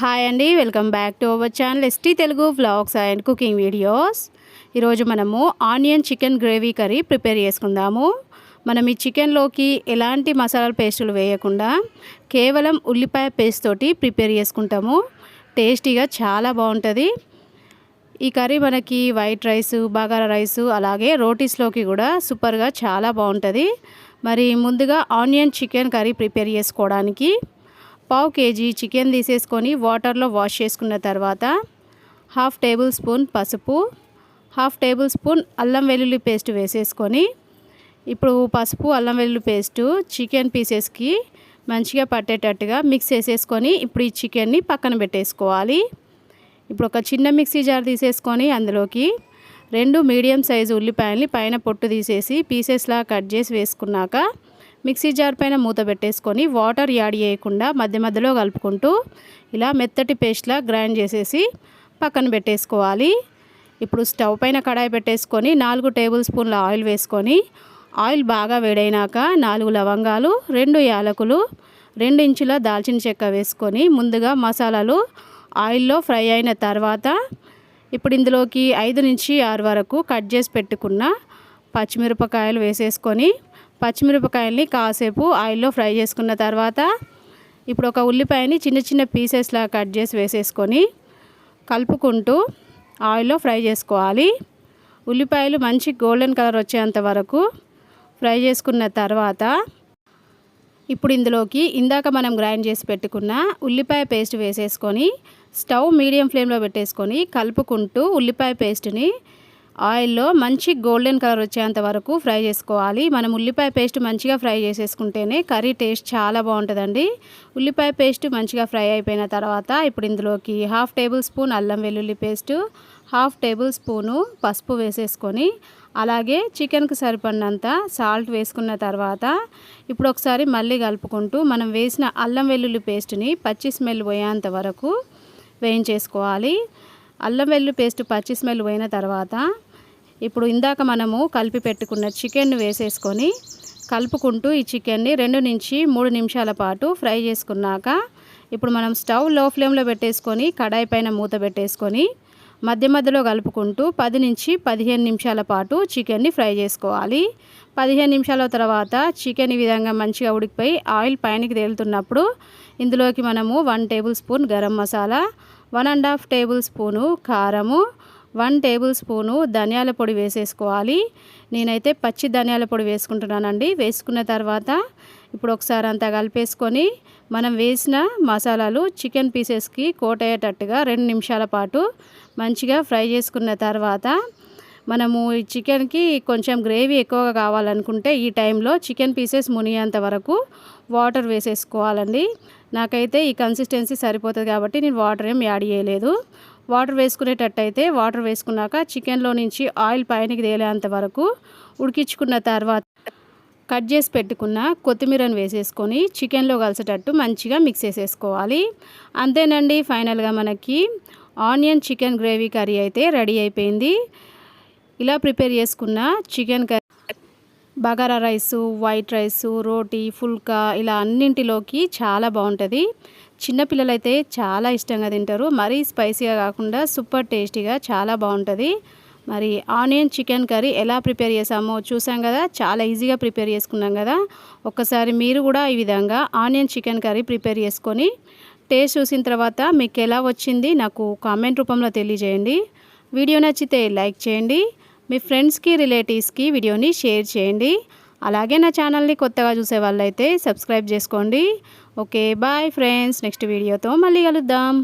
Hi అండి welcome back to our channel ST Telugu vlogs and cooking videos. ఈరోజు మనము onion chicken gravy curry prepare చేసుకుందాము. మనం ఈ చికెన్లోకి ఎలాంటి మసాలా పేస్టులు వేయకుండా కేవలం ఉల్లిపాయ పేస్ట్ తోటి ప్రిపేర్ చేసుకుంటాము. టేస్టీగా చాలా బాగుంటుంది. ఈ కర్రీ మనకి వైట్ రైస్ బగారా రైస్ అలాగే రోటీస్లోకి కూడా సూపర్గా చాలా బాగుంటుంది. మరి ముందుగా ఆనియన్ చికెన్ కర్రీ ప్రిపేర్ చేసుకోవడానికి పావు కేజీ చికెన్ తీసేసుకొని వాటర్లో వాష్ చేసుకున్న తర్వాత హాఫ్ టేబుల్ స్పూన్ పసుపు హాఫ్ టేబుల్ స్పూన్ అల్లం వెల్లుల్లి పేస్ట్ వేసేసుకొని ఇప్పుడు పసుపు అల్లం వెల్లుల్లి పేస్టు చికెన్ పీసెస్కి మంచిగా పట్టేటట్టుగా మిక్స్ చేసేసుకొని ఇప్పుడు ఈ చికెన్ని పక్కన పెట్టేసుకోవాలి. ఇప్పుడు ఒక చిన్న మిక్సీ జార్ తీసేసుకొని అందులోకి రెండు మీడియం సైజు ఉల్లిపాయల్ని పైన పొట్టు తీసేసి పీసెస్లా కట్ చేసి వేసుకున్నాక మిక్సీ జార్ పైన మూత పెట్టేసుకొని వాటర్ యాడ్ చేయకుండా మధ్య మధ్యలో కలుపుకుంటూ ఇలా మెత్తటి పేస్ట్లా గ్రైండ్ చేసేసి పక్కన పెట్టేసుకోవాలి. ఇప్పుడు స్టవ్ పైన కడాయి పెట్టేసుకొని నాలుగు టేబుల్ స్పూన్ల ఆయిల్ వేసుకొని ఆయిల్ బాగా వేడైనాక నాలుగు లవంగాలు రెండు యాలకులు రెండు ఇంచుల దాల్చిన చెక్క వేసుకొని ముందుగా మసాలాలు ఆయిల్లో ఫ్రై అయిన తర్వాత ఇప్పుడు ఇందులోకి ఐదు నుంచి ఆరు వరకు కట్ చేసి పెట్టుకున్న పచ్చిమిరపకాయలు వేసేసుకొని పచ్చిమిరపకాయల్ని కాసేపు ఆయిల్లో ఫ్రై చేసుకున్న తర్వాత ఇప్పుడు ఒక ఉల్లిపాయని చిన్న చిన్న పీసెస్లా కట్ చేసి వేసేసుకొని కలుపుకుంటూ ఆయిల్లో ఫ్రై చేసుకోవాలి. ఉల్లిపాయలు మంచి గోల్డెన్ కలర్ వచ్చేంత వరకు ఫ్రై చేసుకున్న తర్వాత ఇప్పుడు ఇందులోకి ఇందాక మనం గ్రైండ్ చేసి పెట్టుకున్న ఉల్లిపాయ పేస్ట్ వేసేసుకొని స్టవ్ మీడియం ఫ్లేమ్లో పెట్టేసుకొని కలుపుకుంటూ ఉల్లిపాయ పేస్ట్ని ఆయిల్లో మంచి గోల్డెన్ కలర్ వచ్చేంత వరకు ఫ్రై చేసుకోవాలి. మనం ఉల్లిపాయ పేస్ట్ మంచిగా ఫ్రై చేసేసుకుంటేనే కర్రీ టేస్ట్ చాలా బాగుంటుందండి. ఉల్లిపాయ పేస్ట్ మంచిగా ఫ్రై అయిపోయిన తర్వాత ఇప్పుడు ఇందులోకి హాఫ్ టేబుల్ స్పూన్ అల్లం వెల్లుల్లి పేస్టు హాఫ్ టేబుల్ స్పూను పసుపు వేసేసుకొని అలాగే చికెన్కి సరిపడినంత సాల్ట్ వేసుకున్న తర్వాత ఇప్పుడు ఒకసారి మళ్ళీ కలుపుకుంటూ మనం వేసిన అల్లం వెల్లుల్లి పేస్ట్ని పచ్చి స్మెల్ పోయేంత వరకు వేయించేసుకోవాలి. అల్లం వెల్లు పేస్ట్ పచ్చి స్మెల్ పోయిన తర్వాత ఇప్పుడు ఇందాక మనము కలిపి పెట్టుకున్న చికెన్ వేసేసుకొని కలుపుకుంటూ ఈ చికెన్ని రెండు నుంచి మూడు నిమిషాల పాటు ఫ్రై చేసుకున్నాక ఇప్పుడు మనం స్టవ్లో ఫ్లేమ్లో పెట్టేసుకొని కడాయి పైన మూత పెట్టేసుకొని మధ్య మధ్యలో కలుపుకుంటూ పది నుంచి పదిహేను నిమిషాల పాటు చికెన్ని ఫ్రై చేసుకోవాలి. పదిహేను నిమిషాల తర్వాత చికెన్ ఈ విధంగా మంచిగా ఉడికిపోయి ఆయిల్ పైనకి తేలుతున్నప్పుడు ఇందులోకి మనము one tablespoon garam masala one and half tablespoon కారము వన్ టేబుల్ స్పూను ధనియాల పొడి వేసేసుకోవాలి. నేనైతే పచ్చి ధనియాల పొడి వేసుకుంటున్నానండి. వేసుకున్న తర్వాత ఇప్పుడు ఒకసారి అంతా కలిపేసుకొని మనం వేసిన మసాలాలు చికెన్ పీసెస్కి కోట్ అయ్యేటట్టుగా రెండు నిమిషాల పాటు మంచిగా ఫ్రై చేసుకున్న తర్వాత మనము ఈ చికెన్కి కొంచెం గ్రేవీ ఎక్కువగా కావాలనుకుంటే ఈ టైంలో చికెన్ పీసెస్ మునిగేంత వరకు వాటర్ వేసేసుకోవాలండి. నాకైతే ఈ కన్సిస్టెన్సీ సరిపోతుంది కాబట్టి నేను వాటర్ ఏం యాడ్ చేయలేదు. వాటర్ వేసుకునేటట్టయితే వాటర్ వేసుకున్నాక చికెన్లో నుంచి ఆయిల్ పైనకి తేలేంత వరకు ఉడికించుకున్న తర్వాత కట్ చేసి పెట్టుకున్న కొత్తిమీరను వేసేసుకొని చికెన్లో కలిసేటట్టు మంచిగా మిక్స్ చేసేసుకోవాలి. అంతేనండి ఫైనల్గా మనకి ఆనియన్ చికెన్ గ్రేవీ కర్రీ అయితే రెడీ అయిపోయింది. ఇలా ప్రిపేర్ చేసుకున్న chicken curry bagara rice white rice రోటీ ఫుల్కా ఇలా అన్నింటిలోకి చాలా బాగుంటుంది. చిన్నపిల్లలైతే చాలా ఇష్టంగా తింటారు. మరీ స్పైసీగా కాకుండా సూపర్ టేస్టీగా చాలా బాగుంటుంది. మరి ఆనియన్ చికెన్ కర్రీ ఎలా ప్రిపేర్ చేసామో చూసాం కదా. చాలా ఈజీగా ప్రిపేర్ చేసుకున్నాం కదా. ఒక్కసారి మీరు కూడా ఈ విధంగా ఆనియన్ చికెన్ కర్రీ ప్రిపేర్ చేసుకొని టేస్ట్ చూసిన తర్వాత మీకు ఎలా వచ్చింది నాకు కామెంట్ రూపంలో తెలియజేయండి. వీడియో నచ్చితే లైక్ చేయండి. మీ ఫ్రెండ్స్కి రిలేటివ్స్కి వీడియోని షేర్ చేయండి. అలాగే నా ఛానల్ని కొత్తగా చూసే వాళ్ళైతే సబ్స్క్రైబ్ చేసుకోండి. Okay bye friends. నెక్స్ట్ వీడియోతో మళ్ళీ కలుద్దాం.